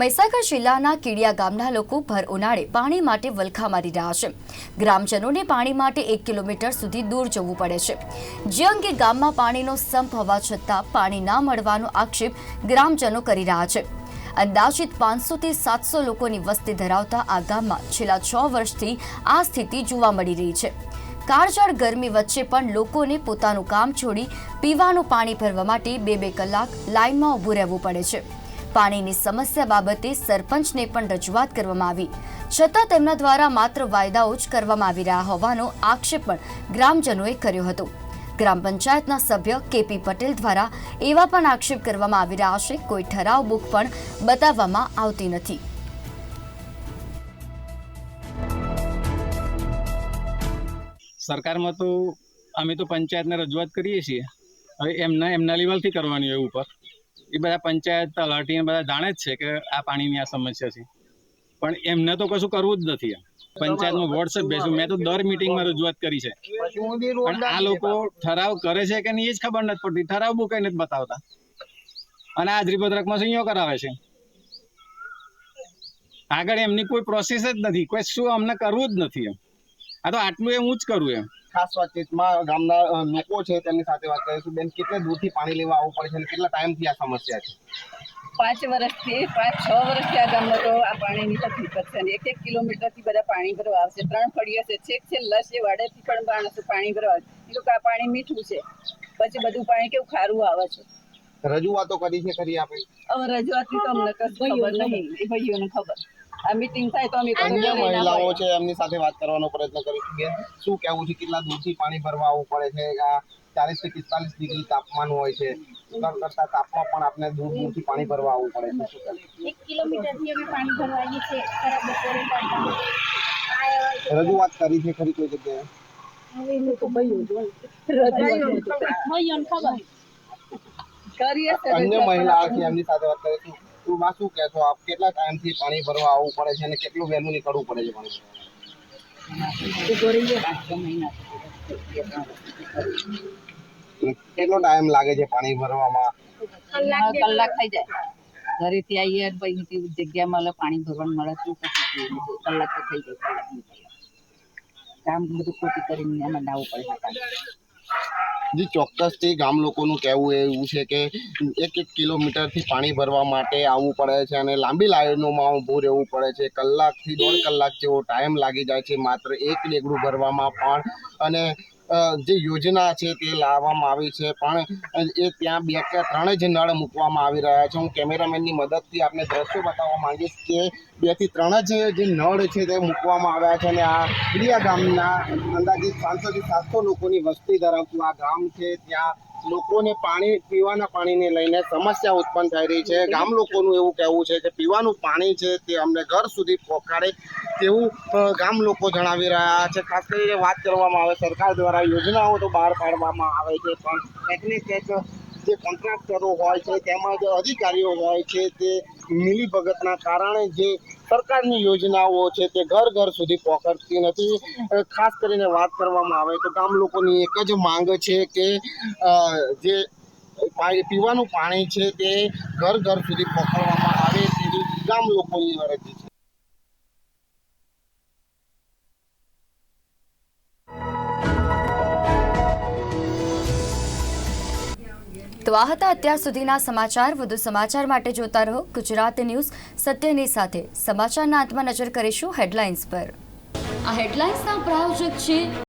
મહીસાગર જિલ્લાના કીડિયા ગામના લોકો ભર ઉનાળે પાણી માટે વલખા મારી રહ્યા છે. ગ્રામજનોને પાણી માટે એક કિલોમીટર સુધી દૂર જવું પડે છે. જે અંગે ગામમાં પાણીનો સંપ હોવા છતાં પાણી ના મળવાનો આક્ષેપ ગ્રામજનો કરી રહ્યા છે. અંદાજિત પાંચસોથી સાતસો લોકોની વસ્તી ધરાવતા આ ગામમાં છેલ્લા છ વર્ષથી આ સ્થિતિ જોવા મળી રહી છે. કાળઝાળ ગરમી વચ્ચે પણ લોકોને પોતાનું કામ છોડી પીવાનું પાણી ભરવા માટે બે બે કલાક લાઇનમાં ઊભું રહેવું પડે છે. પાણીની સમસ્યા બાબતે સરપંચને પણ રજૂઆત કરવામાં આવી. છતાં તેમના દ્વારા માત્ર વાયદાઓ જ કરવામાં આવી રહ્યા હોવાનો આક્ષેપ પણ ગ્રામજનોએ કર્યો હતો. ગ્રામ પંચાયતના સભ્ય કેપી પટેલ દ્વારા એવા પણ આક્ષેપ કરવામાં આવી રહ્યા છે કોઈ ઠરાવ બુક પણ બતાવવામાં આવતી નથી. સરકારમાં તો અમે તો પંચાયતને રજૂઆત કરીએ છીએ. હવે એમના એમના લેવલથી કરવાની હોય ઉપર. એ બધા પંચાયત, તલાટી બધા જાણે જ છે કે આ પાણીની આ સમસ્યા છે. પણ એમને તો કશું કરવું જ નથી. પંચાયતમાં વોટ્સએપ બેસું મેં તો દર મિટિંગમાં રજૂઆત કરી છે. પણ આ લોકો ઠરાવ કરે છે કે નહીં એ જ ખબર નથી પડતી. ઠરાવ બુક નથી બતાવતા. અને હાજરી પત્રકમાં સહીઓ કરાવે છે? આગળ એમની કોઈ પ્રોસેસ જ નથી. કોઈ શું અમને કરવું જ નથી એમ. આ તો આટલું એ હું જ કરું એમ. ખાસ વાતચીતમાં ગામના લોકો છે તેમની સાથે વાત કરીશું બેન કેટલે દૂરથી પાણી લેવા આવવું પડે છે અને કેટલા ટાઈમથી આ સમસ્યા છે? પાંચ વર્ષથી પાંચ છ વર્ષથી આ ગામમાં તો આ પાણીની તકલીફ જ છે અને એક એક કિલોમીટરથી બધા પાણી ભરવા આવશે ત્રણ ફળિયા છે. છેક છે વાડેથી પણ માણસો પાણી ભરવા આવે એ લોકો આ પાણી મીઠું છે. પછી બધું પાણી કેવું ખારું આવે છે. રજૂઆતો કરી છે ખરી આપણે? હવે રજૂઆતની તો અમને ખબર નહીં. એ ભાઈઓને ખબર. આ મીટિંગ થાય તો અમે અન્ય મહિલાઓ છે એમની સાથે વાત કરવાનો પ્રયત્ન કરીશું બેન શું કહેવું છે? કેટલા દૂરથી પાણી ભરવા આવવું પડે છે? આ ચાલીસથી પિસ્તાલીસ ડિગ્રી તાપમાન હોય છે. ઉત્તર કરતા તાપમાં પણ આપણે દૂર દૂરથી પાણી ભરવા આવવું પડે છે. શું? એક કિલોમીટરથી અમે પાણી ભરવા આવીએ છીએ. ખરાબ બપોરે રજૂઆત કરી છે ખરી કોઈ જગ્યાએ? અન્ય. મહિલા છે એમની સાથે વાત કરીશું માં શું કહેશો આપ કેટલા ટાઈમથી પાણી ભરવા આવવું પડે છે અને કેટલું વહેલું નીકળવું પડે છે પાણી ભરવા? કેટલો ટાઈમ લાગે છે પાણી ભરવામાં? કલાક થઈ જાય. ઘરેથી આવીએ પછી જગ્યા મળે પાણી ભરવાનું મળે શું કલાક થઈ જાય. કામ બધું ખોટી કરીને એમાં લાવવું પડે. જે ચોક્કસથી ગામ લોકોનું કહેવું એવું છે કે એક એક કિલોમીટરથી પાણી ભરવા માટે આવવું પડે છે અને લાંબી લાઈનોમાં ઊભું રહેવું પડે છે. કલાકથી દોઢ કલાક જેવો ટાઈમ લાગી જાય છે. માત્ર એક ડેગડું ભરવામાં પણ અને જે યોજના છે તે લાવવામાં આવી છે, પણ એ ત્યાં બે કે ત્રણ જ નળ મૂકવામાં આવી રહ્યા છે. હું કેમેરામેનની મદદથી આપને દ્રશ્યો બતાવવા માંગીશ કે બેથી ત્રણ જ જે નળ છે તે મૂકવામાં આવ્યા છે અને આ ક્રિયા ગામના અંદાજિત પાંચસોથી સાતસો લોકોની વસ્તી ધરાવતું આ ગામ છે. ત્યાં લોકોને પાણી, પીવાના પાણીને લઈને સમસ્યા ઉત્પન્ન થઈ રહી છે. ગામ લોકોનું એવું કહેવું છે કે પીવાનું પાણી છે તે અમને ઘર સુધી પહોંચાડે તેવું ગામ લોકો જણાવી રહ્યા છે. ખાસ કરીને વાત કરવામાં આવે, સરકાર દ્વારા યોજનાઓ તો બહાર પાડવામાં આવે છે, પણ ને કંઈક જે કોન્ટ્રાક્ટરો હોય છે તેમજ અધિકારીઓ હોય છે, તે મિલીભગતના કારણે જે સરકારની યોજનાઓ છે, તે ઘર ઘર સુધી પહોંચતી નથી. ખાસ કરીને વાત કરવામાં આવે તો ગામ લોકોની એક જ માંગ છે કે જે પીવાનું પાણી છે તે ઘર ઘર સુધી પહોંચાડવામાં આવે તેવી ગામ લોકોની અરજી છે. તો આ હતા અત્યાર સુધીના સમાચાર. વધુ સમાચાર માટે જોતા રહો ગુજરાત ન્યૂઝ. સત્યની સાથે સમાચારના અંતમાં નજર કરીશું હેડલાઇન્સ પર. આ હેડલાઇન્સના પ્રાયોજક છે